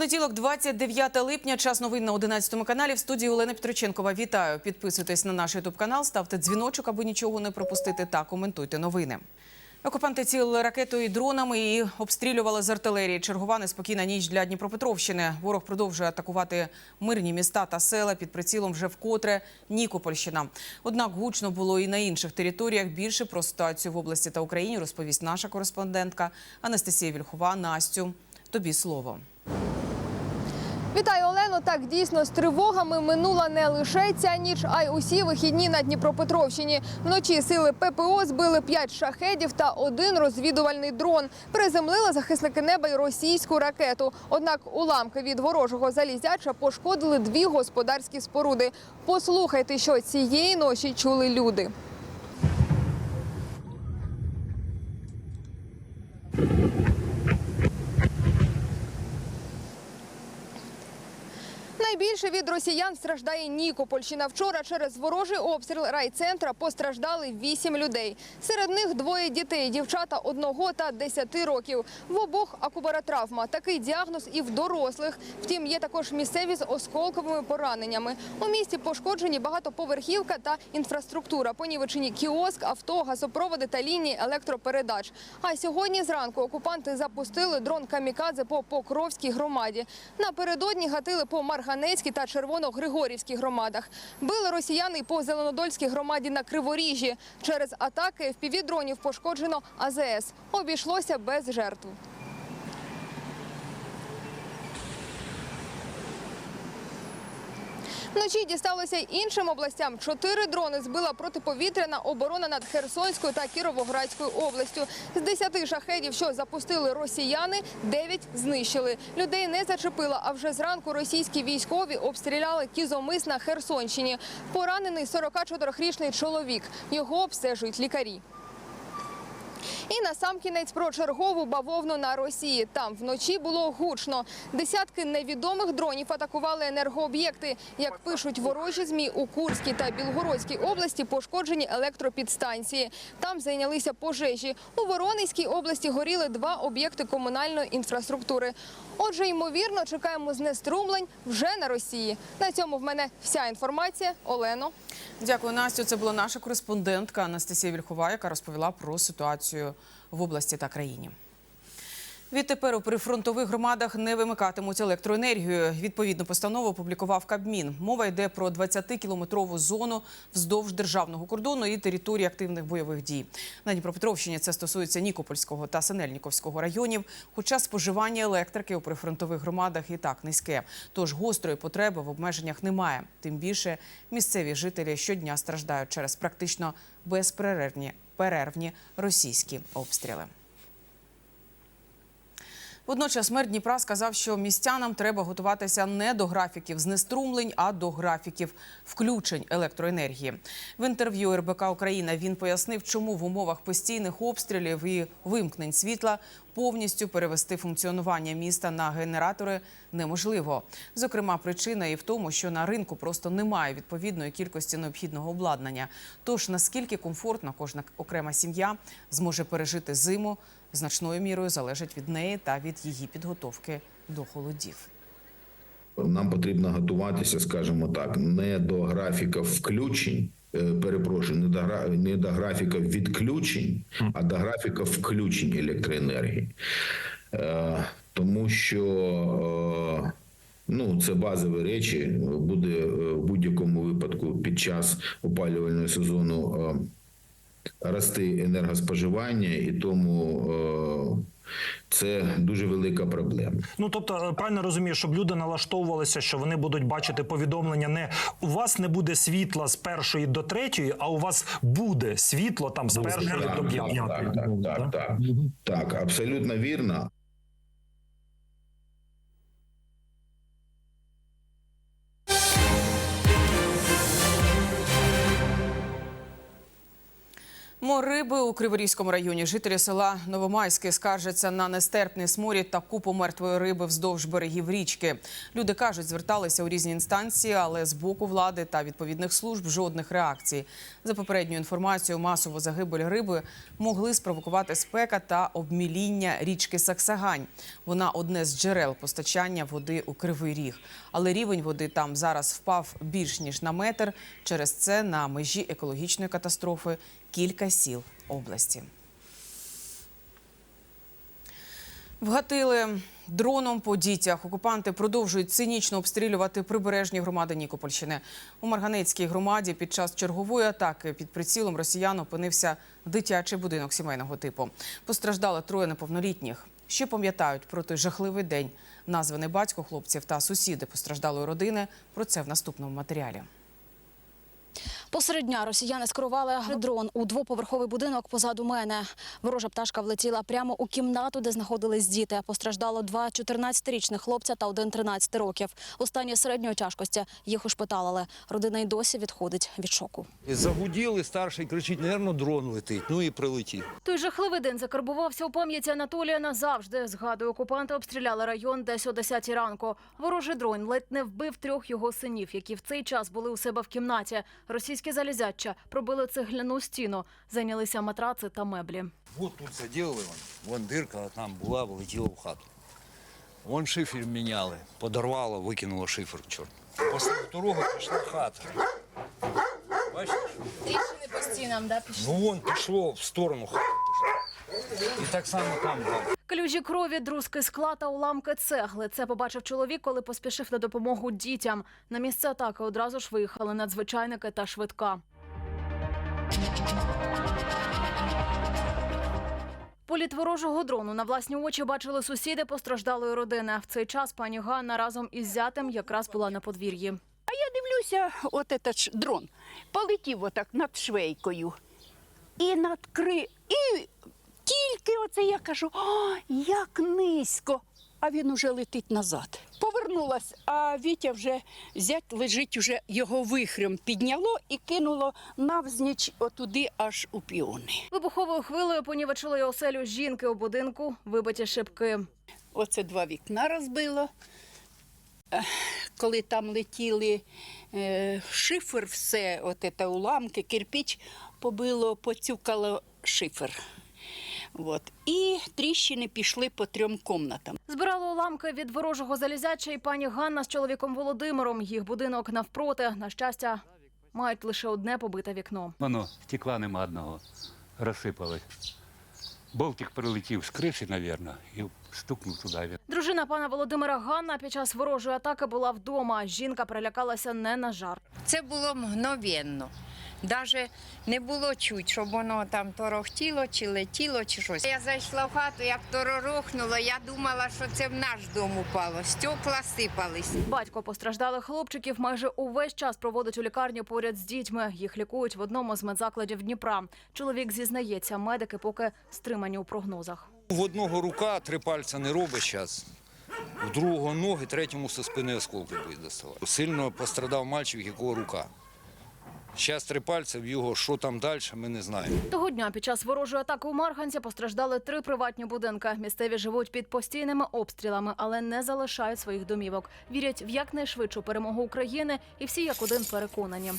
Понеділок, 29 липня, час новин на 11 каналі. В студії Олена Петроченкова. Вітаю. Підписуйтесь на наш ютуб канал, ставте дзвіночок, аби нічого не пропустити, та коментуйте новини. Окупанти цілили ракетою і дронами і обстрілювали з артилерії. Чергова неспокійна ніч для Дніпропетровщини. Ворог продовжує атакувати мирні міста та села під прицілом вже вкотре Нікопольщина. Однак гучно було і на інших територіях. Більше про ситуацію в області та Україні розповість наша кореспондентка Анастасія Вільхова. Настю, тобі слово. Вітаю, Олено. Так дійсно з тривогами минула не лише ця ніч, а й усі вихідні на Дніпропетровщині. Вночі сили ППО збили п'ять шахедів та один розвідувальний дрон. Приземлили захисники неба й російську ракету. Однак уламки від ворожого залізяча пошкодили дві господарські споруди. Послухайте, що цієї ночі чули люди. Найбільше від росіян страждає Нікопольщина. Вчора через ворожий обстріл райцентра постраждали вісім людей. Серед них двоє дітей, дівчата одного та десяти років. В обох акубаротравма. Такий діагноз і в дорослих. Втім, є також місцеві з осколковими пораненнями. У місті пошкоджені багатоповерхівка та інфраструктура. Понівечені кіоск, авто, газопроводи та лінії електропередач. А сьогодні зранку окупанти запустили дрон камікадзе по Покровській громаді. Напередодні гатили по Марганецькій та Червоно-Григорівській громадах. Били росіяни по Зеленодольській громаді на Криворіжжі. Через атаки в півдронів пошкоджено АЗС. Обійшлося без жертв. Вночі дісталося іншим областям. Чотири дрони збила протиповітряна оборона над Херсонською та Кіровоградською областю. З десяти шахедів, що запустили росіяни, дев'ять знищили. Людей не зачепило, а вже зранку російські військові обстріляли кізомис на Херсонщині. Поранений 44-річний чоловік. Його обстежують лікарі. І насамкінець про чергову бавовну на Росії. Там вночі було гучно. Десятки невідомих дронів атакували енергооб'єкти. Як пишуть ворожі змі у Курській та Білгородській області, пошкоджені електропідстанції. Там зайнялися пожежі. У Воронезькій області горіли два об'єкти комунальної інфраструктури. Отже, ймовірно, чекаємо знеструмлень вже на Росії. На цьому в мене вся інформація. Олено. Дякую, Настю. Це була наша кореспондентка Анастасія Вільхова, яка розповіла про ситуацію в області та країні. Відтепер у прифронтових громадах не вимикатимуть електроенергію. Відповідну постанову опублікував Кабмін. Мова йде про 20-кілометрову зону вздовж державного кордону і території активних бойових дій. На Дніпропетровщині це стосується Нікопольського та Синельніковського районів. Хоча споживання електрики у прифронтових громадах і так низьке. Тож гострої потреби в обмеженнях немає. Тим більше місцеві жителі щодня страждають через практично безперервні перервні російські обстріли. Водночас мер Дніпра сказав, що містянам треба готуватися не до графіків знеструмлень, а до графіків включень електроенергії. В інтерв'ю РБК Україна він пояснив, чому в умовах постійних обстрілів і вимкнень світла повністю перевести функціонування міста на генератори неможливо. Зокрема, причина і в тому, що на ринку просто немає відповідної кількості необхідного обладнання. Тож наскільки комфортно кожна окрема сім'я зможе пережити зиму, значною мірою залежить від неї та від її підготовки до холодів. Нам потрібно готуватися, скажімо так, не до графіка включень. Е, Перепрошую, не до не до графіка відключень, а до графіка включень електроенергії, Е, тому що е, ну це базові речі. Буде в будь-якому випадку під час опалювального сезону рости енергоспоживання, і тому е, це дуже велика проблема. Ну тобто, е, правильно розумію, щоб люди налаштовувалися, що вони будуть бачити повідомлення. Не у вас не буде світла з першої до третьої, а у вас буде світло там з першої Так, до так, п'ятої. так, так, так, так, так, абсолютно вірно. Мор риби у Криворізькому районі. Жителі села Новомайське скаржаться на нестерпний сморід та купу мертвої риби вздовж берегів річки. Люди кажуть, зверталися у різні інстанції, але з боку влади та відповідних служб жодних реакцій. За попередньою інформацією, масову загибель риби могли спровокувати спека та обміління річки Саксагань. Вона одне з джерел постачання води у Кривий Ріг. Але рівень води там зараз впав більш ніж на метр. Через це на межі екологічної катастрофи кілька сіл області. Вгатили дроном по дітях. Окупанти продовжують цинічно обстрілювати прибережні громади Нікопольщини. У Марганецькій громаді під час чергової атаки під прицілом росіян опинився дитячий будинок сімейного типу. Постраждали троє неповнолітніх. Ще пам'ятають про той жахливий день. Названий батько хлопців та сусіди постраждалої родини. Про це в наступному матеріалі. Посеред дня росіяни скерували дрон у двоповерховий будинок позаду мене. Ворожа пташка влетіла прямо у кімнату, де знаходились діти. Постраждало два 14-річних хлопця та один 13 років. У стані середньої тяжкості їх ушпиталили. Родина й досі відходить від шоку. Загуділи, старший кричить, напевно, дрон летить. Ну і прилетів. Той жахливий день закарбувався у пам'яті Анатолія назавжди. Згадує, окупанти обстріляли район десь о 10 ранку. Ворожий дрон ледь не вбив трьох його синів, які в цей час були у себе в кімнаті. Російські залізяча пробили цегляну стіну, зайнялися матраци та меблі. От тут заділили, вон, вон дирка там була, влетіла в хату. Вон шифер міняли, подорвало, викинуло шифер, чорт. Після второго пішла хата. Бачиш? Тріщини по стінам, да, пішли? Ну вон пішло в сторону хати. Пішло. І так само там далі. Калюжі крові, друзки скла та уламки цегли. Це побачив чоловік, коли поспішив на допомогу дітям. На місце атаки одразу ж виїхали надзвичайники та швидка. Політ ворожого дрону на власні очі бачили сусіди постраждалої родини. В цей час пані Ганна разом із зятем якраз була на подвір'ї. А я дивлюся, от этот дрон полетів отак над швейкою. І над кри... І оце я кажу, о, як низько. А він уже летить назад. Повернулась, а Вітя вже зять лежить, уже його вихрем підняло і кинуло навзніч отуди аж у піони. Вибуховою хвилею понівечили оселю жінки у будинку, вибиті шибки. Оце два вікна розбило. Коли там летіли е, шифер, все, от це уламки, кирпіч побило, поцюкало шифер. От. І тріщини пішли по трьом кімнатам. Збирали уламки від ворожого залізяча і пані Ганна з чоловіком Володимиром. Їх будинок навпроти. На щастя, мають лише одне побите вікно. Воно стекла нема одного, розсипалось. Болтик прилетів з криші, мабуть, і стукнув туди. Дружина пана Володимира Ганна під час ворожої атаки була вдома. Жінка перелякалася не на жарт. Це було мгновенно. Даже не було чуть, щоб воно там торохтіло, чи летіло, чи щось. Я зайшла в хату, як торорохнуло, я думала, що це в наш дом упало. Стекла сипались. Батько постраждалих хлопчиків майже увесь час проводить у лікарні поряд з дітьми. Їх лікують в одному з медзакладів Дніпра. Чоловік зізнається, медики поки стримані у прогнозах. В одного рука три пальця не робить зараз. В другого ноги, третьому со спини осколки будуть доставати. Сильно пострадав мальчик, якого рука. Зараз три пальці, в його що там далі, ми не знаємо. Того дня під час ворожої атаки у Марганці постраждали три приватні будинки. Місцеві живуть під постійними обстрілами, але не залишають своїх домівок. Вірять в якнайшвидшу перемогу України, і всі як один переконані.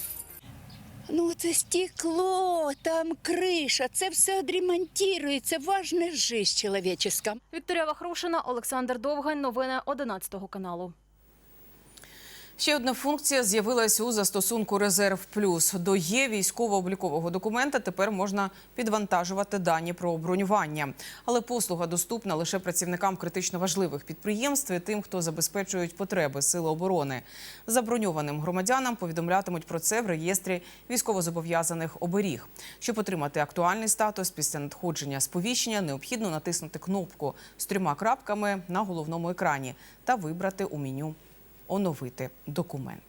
Ну, це стекло, там криша, це все відремонтується, важна жизнь чоловіческа. Вікторія Вахрушина, Олександр Довгань. Новини 11 каналу. Ще одна функція з'явилась у застосунку Резерв Плюс. До є військово-облікового документа тепер можна підвантажувати дані про бронювання. Але послуга доступна лише працівникам критично важливих підприємств і тим, хто забезпечують потреби сили оборони. Заброньованим громадянам повідомлятимуть про це в реєстрі військовозобов'язаних оберіг. Щоб отримати актуальний статус після надходження сповіщення, необхідно натиснути кнопку з трьома крапками на головному екрані та вибрати у меню оновити документ.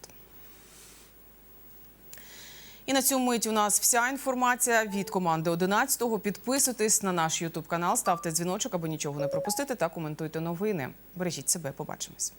І на цю мить у нас вся інформація від команди 11-го. Підписуйтесь на наш Ютуб канал, ставте дзвіночок, аби нічого не пропустити та коментуйте новини. Бережіть себе, побачимось.